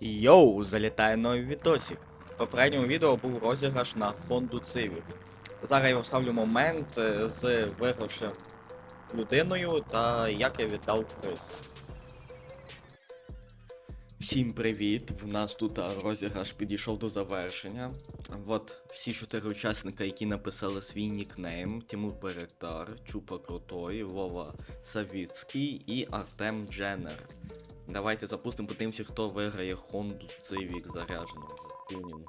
Йоу, залітає новий відосик. В попередньому відео був розіграш на фонду Civic. Зараз я вставлю момент е, з вигравшим людиною та як я віддав приз. Всім привіт! В нас тут розіграш підійшов до завершення. От всі чотири учасника, які написали свій нікнейм: Тимур Беректар, Чупа Крутой, Вова Савіцький і Артем Дженнер. Давайте запустимо, подивимося, хто виграє Honda Civic заряджену в тюнінгу.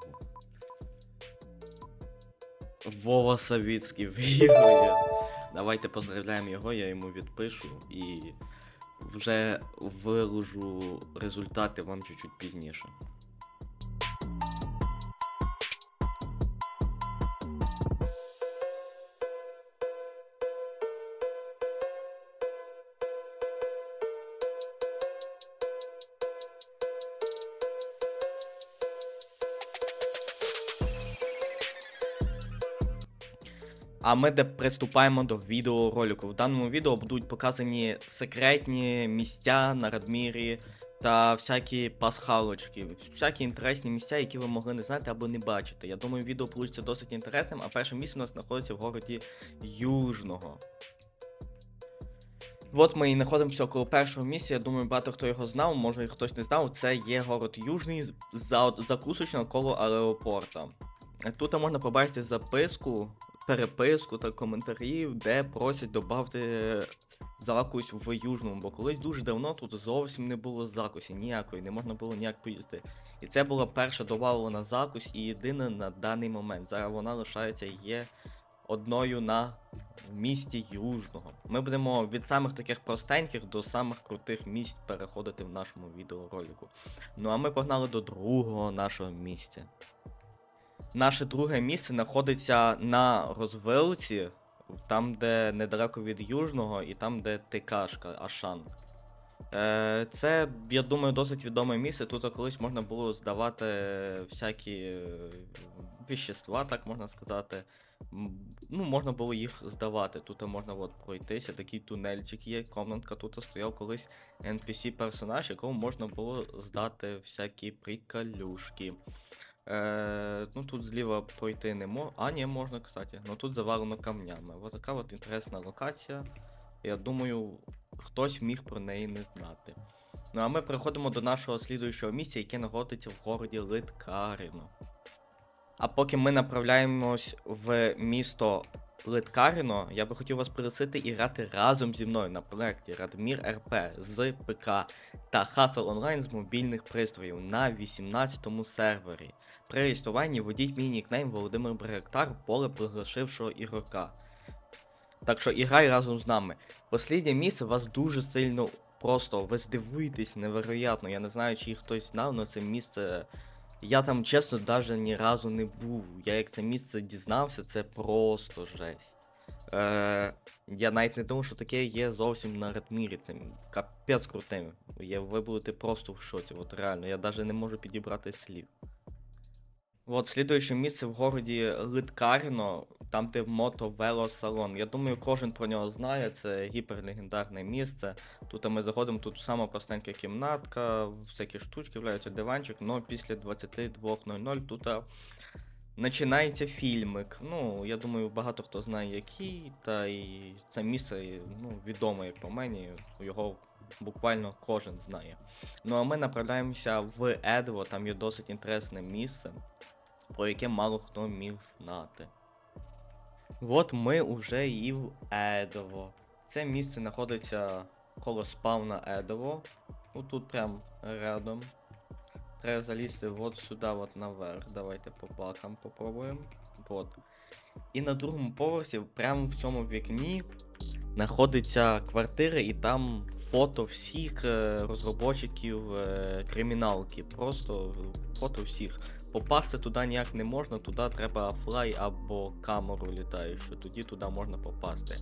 Вова Савіцький виграє. Давайте поздравляємо його, я йому відпишу і вже виложу результати вам чуть-чуть пізніше. А ми де приступаємо до відеоролику. В даному відео будуть показані секретні місця на Радмірі та всякі пасхалочки, всякі інтересні місця, які ви могли не знати або не бачити. Я думаю, відео вийде досить інтересним, а перше місце у нас знаходиться в городі Южного. От ми і знаходимося около першого місця. Я думаю, багато хто його знав, може і хтось не знав. Це є город Южний за закусочно коло аеропорта. Тут можна побачити записку, переписку та коментарів, де просять додати закусь в Южному, бо колись дуже давно тут зовсім не було закусі ніякої, не можна було ніяк поїсти. І це була перша добавлена закусь і єдина на даний момент. Зараз вона лишається є одною на місті Южного. Ми будемо від самих таких простеньких до самих крутих місць переходити в нашому відеоролику. Ну а ми погнали до другого нашого місця. Наше друге місце знаходиться на розвилці, там, де недалеко від Южного, і там, де ТКшка, Ашан. Е, це, я думаю, досить відоме місце. Тут колись можна було здавати всякі е, віщества, так можна сказати. Ну, можна було їх здавати. Тут можна от пройтися, такий тунельчик є, комнатка тут стояв колись NPC-персонаж, якому можна було здати всякі приколюшки. Е, ну тут зліва пройти не можна. А, ні, можна, кстати. Ну тут завалено камнями. Ось така от інтересна локація. Я думаю, хтось міг про неї не знати. Ну а ми переходимо до нашого слідуючого місця, яке знаходиться в городі Литкарино. А поки ми направляємось в місто Литкарино, я би хотів вас пригласити і грати разом зі мною на проєкті Радмір РП з ПК та Hustle Online з мобільних пристроїв на 18 сервері. При реєструванні введіть мій нікнейм Володимир Бректар поле приглашившого ігрока. Так що іграй разом з нами. Посліднє місце вас дуже сильно просто ви здивуєтесь невероятно. Я не знаю, чи хтось знав, але це місце. Я там, чесно, навіть ні разу не був. Я як це місце дізнався, це просто жесть. Е, я навіть не думав, що таке є зовсім на Радмірі. Це капець крутим. Ви будете просто в шоці. От реально, я навіть не можу підібрати слів. От слідуюче місце в городі Литкаріно, там де мотовелосалон. Я думаю, кожен про нього знає, це гіперлегендарне місце. Тут ми заходимо, тут сама простенька кімнатка, всякі штучки, вляються диванчик, але після 22.00 тут починається фільмик. Ну, я думаю, багато хто знає який, та і це місце ну, відоме, як по мені, його буквально кожен знає. Ну а ми направляємося в Едво, там є досить інтересне місце, про яке мало хто міг знати. От ми уже і в Едово. Це місце знаходиться коло спавна Едово. Ну тут прям рядом. Треба залізти от сюди, от наверх. Давайте по бакам попробуємо. От. І на другому поверсі, прямо в цьому вікні, знаходиться квартира, і там фото всіх е, розробочиків е, криміналки. Просто фото всіх. Попасти туди ніяк не можна, туди треба флай або камеру літаючу, тоді туди можна попасти.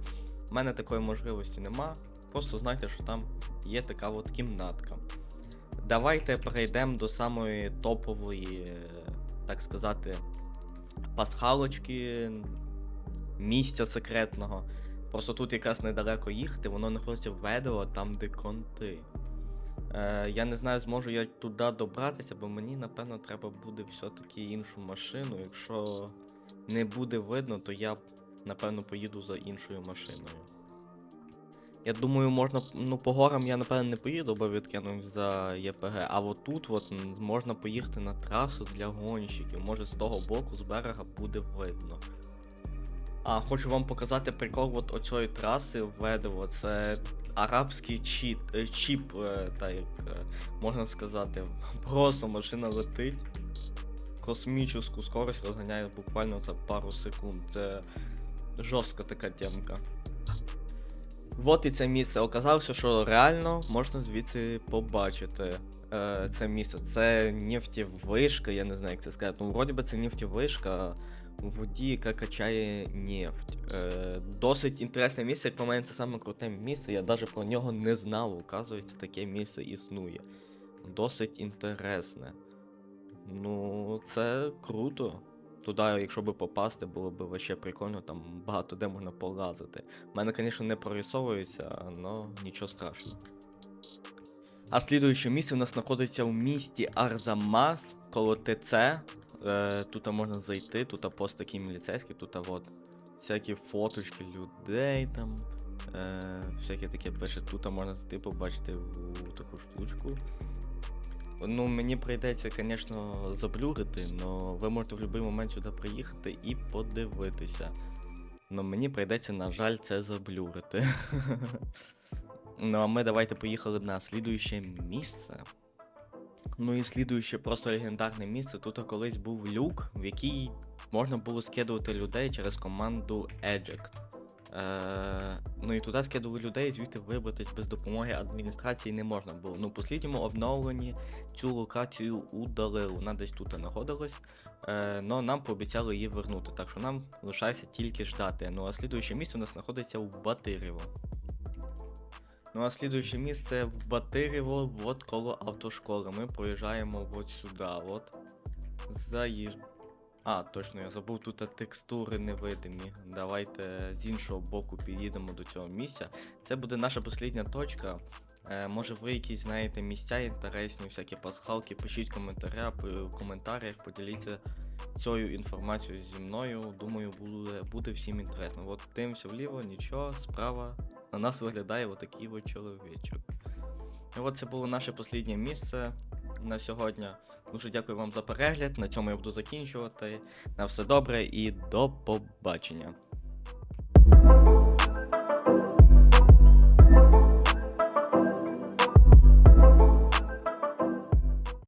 У мене такої можливості нема. Просто знайте, що там є така от кімнатка. Давайте перейдемо до самої топової, е, так сказати, пасхалочки, місця секретного. Просто тут якраз недалеко їхати, воно знаходиться в Ведево, там де конти. Е, я не знаю, зможу я туди добратися, бо мені, напевно, треба буде все-таки іншу машину. Якщо не буде видно, то я, напевно, поїду за іншою машиною. Я думаю, можна, ну, по горам я, напевно, не поїду, бо відкинув за ЄПГ. А от тут от, можна поїхати на трасу для гонщиків. Може з того боку, з берега буде видно. А, хочу вам показати прикол от оцієї траси Ведево. Це арабський чіт, е, чіп, е, так як е, можна сказати. Просто машина летить. Космічну скорость розганяє буквально за пару секунд. Це жорстка така темка. Вот і це місце. Оказалося, що реально можна звідси побачити е, це місце. Це нефтєвишка, я не знаю, як це сказати. Ну, вроді би це нефтєвишка у воді, яка качає нефть. Е, досить інтересне місце, як по мене, це саме круте місце. Я навіть про нього не знав. Оказується, таке місце існує. Досить інтересне. Ну, це круто. Туди, якщо би попасти, було б вообще прикольно, там багато де можна полазити. У мене, звісно, не прорисовується, але нічого страшного. А слідуюче місце у нас знаходиться в місті Арзамас коло ТЦ. Е, тут можна зайти, тут пост такий міліцейський, тут от всякі фоточки людей там. Е, всяке таке пише. Тут можна зайти побачити в таку штучку. Ну, мені прийдеться, звісно, заблюрити, але ви можете в будь-який момент сюди приїхати і подивитися. Ну мені прийдеться, на жаль, це заблюрити. ну, а ми давайте поїхали на слідуюче місце. Ну і слідуюче просто легендарне місце. Тут колись був люк, в який можна було скидувати людей через команду Eject. Е, ну і туди скидували людей, звідти вибратись без допомоги адміністрації не можна було. Ну, в послідньому обновленні цю локацію удалили. Вона десь тут знаходилась. Е, но нам пообіцяли її вернути, так що нам лишається тільки ждати. Ну а слідуюче місце у нас знаходиться в Батирево. Ну а слідуюче місце в Батирево, от коло автошколи. Ми проїжджаємо от сюди, от. Заїж... А, точно, я забув тут текстури невидимі. Давайте з іншого боку під'їдемо до цього місця. Це буде наша послідня точка. Е, може ви якісь знаєте місця інтересні, всякі пасхалки, пишіть коментаря, в коментарях, поділіться цією інформацією зі мною. Думаю, буде, буде всім інтересно. От дивимося вліво, нічого, справа. На нас виглядає отакий от чоловічок. І от це було наше посліднє місце на сьогодні. Дуже дякую вам за перегляд. На цьому я буду закінчувати. На все добре і до побачення.